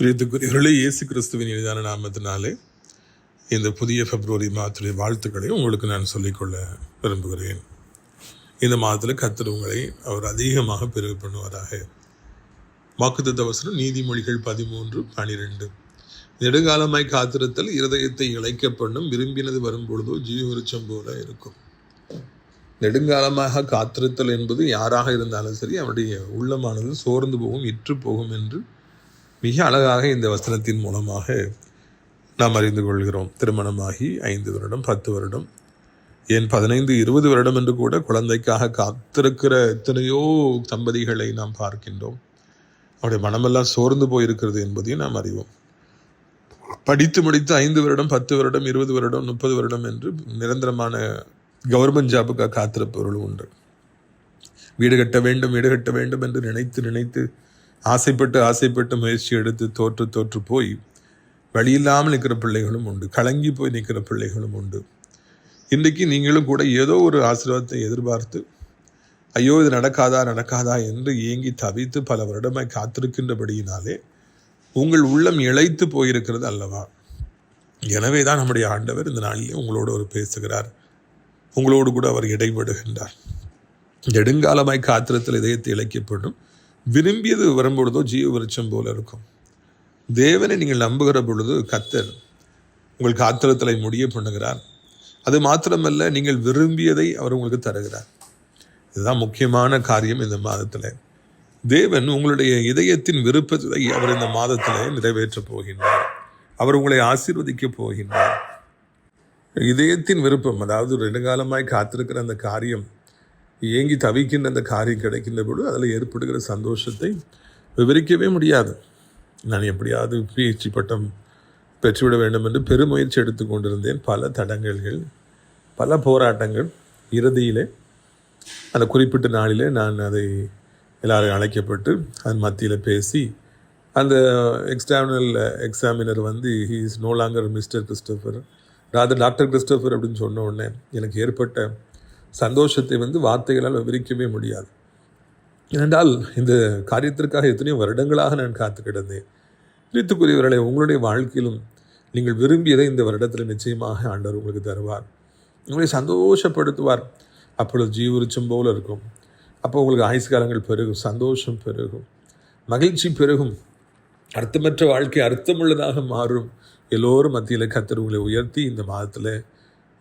பிரியத்துக்குரியவர்களே இயேசு கிறிஸ்துவின் எளிதான நாமத்தினாலே இந்த புதிய பிப்ரவரி மாதத்துடைய வாழ்த்துக்களை உங்களுக்கு நான் சொல்லிக்கொள்ள விரும்புகிறேன். இந்த மாதத்தில் கத்தர் உங்களை அவர் அதிகமாக பெருகு பண்ணுவாராக. வாக்குத்த அவசரம் நீதிமொழிகள் பதிமூன்று பனிரெண்டு. நெடுங்காலமாய் காத்திருத்தல் இருதயத்தை இழைக்க பண்ணும் விரும்பினது வரும்பொழுதோ ஜீவருச்சம் போல இருக்கும். நெடுங்காலமாக காத்திருத்தல் என்பது யாராக இருந்தாலும் சரி அவருடைய உள்ளமானது சோர்ந்து போகும் இற்று போகும் என்று மிக அழகாக இந்த வசனத்தின் மூலமாக நாம் அறிந்து கொள்கிறோம். திருமணமாகி ஐந்து வருடம் பத்து வருடம் ஏன் பதினைந்து இருபது வருடம் என்று கூட குழந்தைக்காக காத்திருக்கிற எத்தனையோ தம்பதிகளை நாம் பார்க்கின்றோம். அவருடைய மனமெல்லாம் சோர்ந்து போயிருக்கிறது என்பதையும் நாம் அறிவோம். படித்து முடித்து ஐந்து வருடம் பத்து வருடம் இருபது வருடம் முப்பது வருடம் என்று நிரந்தரமான கவர்மெண்ட் ஜாபுக்காக காத்திருப்பவர்களும் உண்டு. வீடு கட்ட வேண்டும் வீடு கட்ட வேண்டும் என்று நினைத்து நினைத்து ஆசைப்பட்டு ஆசைப்பட்டு முயற்சி எடுத்து தோற்று தோற்று போய் வழியில்லாமல் நிற்கிற பிள்ளைகளும் உண்டு. கலங்கி போய் நிற்கிற பிள்ளைகளும் உண்டு. இன்றைக்கு நீங்களும் கூட ஏதோ ஒரு ஆசீர்வாதத்தை எதிர்பார்த்து ஐயோ இது நடக்காதா நடக்காதா என்று ஏங்கி தவித்து பல வருடமாய் காத்திருக்கின்றபடியினாலே உங்கள் உள்ளம் இழைத்து போயிருக்கிறது அல்லவா? எனவே தான் நம்முடைய ஆண்டவர் இந்த நாளிலே உங்களோடு அவர் பேசுகிறார். உங்களோடு கூட அவர் இடைபடுகின்றார். நெடுங்காலமாய் காத்திரத்தில் இதயத்தை இழைக்கப்படும் விரும்பியது வரும்பொழுதோ ஜீவ விருட்சம் போல இருக்கும். தேவனை நீங்கள் நம்புகிற பொழுது கத்தர் உங்கள் காத்திரத்தலை முடிய பண்ணுகிறார். அது மாத்திரமல்ல நீங்கள் விரும்பியதை அவர் உங்களுக்கு தருகிறார். இதுதான் முக்கியமான காரியம் இந்த மாதத்தில். தேவன் உங்களுடைய இதயத்தின் விருப்பத்தை அவர் இந்த மாதத்தில் நிறைவேற்றப் போகின்றார். அவர் உங்களை ஆசீர்வதிக்கப் போகின்றார். இதயத்தின் விருப்பம் அதாவது ரெண்டு காலமாய் காத்திருக்கிற அந்த காரியம் ஏங்கி தவிக்கின்ற அந்த காரியம் கிடைக்கின்ற பொழுது அதில் ஏற்படுகிற சந்தோஷத்தை விவரிக்கவே முடியாது. நான் எப்படியாவது பிஹெச்டி பட்டம் பெற்றுவிட வேண்டும் என்று பெருமுயற்சி எடுத்து கொண்டிருந்தேன். பல தடங்கல்கள் பல போராட்டங்கள் இறுதியிலே அந்த குறிப்பிட்ட நாளிலே நான் அதை எல்லாரும் அழைக்கப்பட்டு அதன் மத்தியில் பேசி அந்த எக்ஸ்டாமினல் எக்ஸாமினர் வந்து he is no longer mister Christopher rather doctor Christopher அப்படின்னு சொன்ன உடனே எனக்கு ஏற்பட்ட சந்தோஷத்தை வந்து வார்த்தைகளால் விவரிக்கவே முடியாது. ஏனென்றால் இந்த காரியத்திற்காக எத்தனையோ வருடங்களாக நான் காத்து கிடந்தேன். பிரித்துக்குரியவர்களை உங்களுடைய வாழ்க்கையிலும் நீங்கள் விரும்பியதை இந்த வருடத்தில் நிச்சயமாக ஆண்டவர் உங்களுக்கு தருவார். உங்களை சந்தோஷப்படுத்துவார். அப்பொழுது ஜீவருச்சம் போல இருக்கும். அப்போ உங்களுக்கு ஆயுசு காலங்கள் பெருகும் சந்தோஷம் பெருகும் மகிழ்ச்சி பெருகும். அர்த்தமற்ற வாழ்க்கை அர்த்தமுள்ளதாக மாறும். எல்லோரும் மத்தியில் கத்தர் உங்களை உயர்த்தி இந்த மாதத்தில்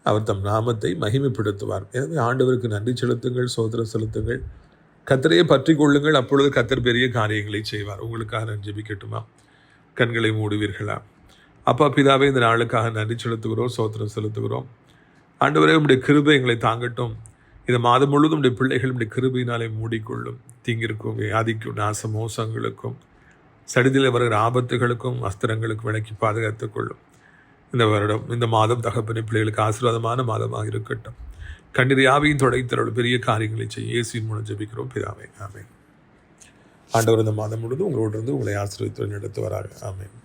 அவர் தம் நாமத்தை மகிமைப்படுத்துவார். எனவே ஆண்டவருக்கு நன்றி செலுத்துங்கள் சோதர செலுத்துங்கள். கத்தரையே பற்றி கொள்ளுங்கள். அப்பொழுது கத்தர் பெரிய காரியங்களை செய்வார். உங்களுக்காக நான் ஜெபிக்கட்டுமா? கண்களை மூடுவீர்களா? அப்பா பிதாவே இந்த நாளுக்காக நன்றி செலுத்துகிறோம் சோத்திரம் செலுத்துகிறோம். ஆண்டவரே உடைய கிருபை எங்களை தாங்கட்டும். இந்த மாதம் முழுவதும் உடைய பிள்ளைகள் உடைய கிருபையினாலே மூடிக்கொள்ளும். தீங்கிற்கும் வியாதிக்கும் நாச மோசங்களுக்கும் சடிதில் வருகிற ஆபத்துகளுக்கும் அஸ்திரங்களுக்கும் விலக்கி பாதுகாத்துக் கொள்ளும். இந்த வருடம் இந்த மாதம் தகப்பனை பிள்ளைகளுக்கு ஆசீர்வாதமான மாதமாக இருக்கட்டும். கண்ணீர் யாவையும் தொடைத்தரோடு பெரிய காரியங்களை செய்ய இயேசுவின் மூலம் ஜபிக்கிறோம். பிதாவே ஆமென். ஆண்டவர் இந்த மாதம் முழுவதும் உங்களோடு இருந்து உங்களை ஆசீர்வித்து நடத்துவாராக ஆமேன்.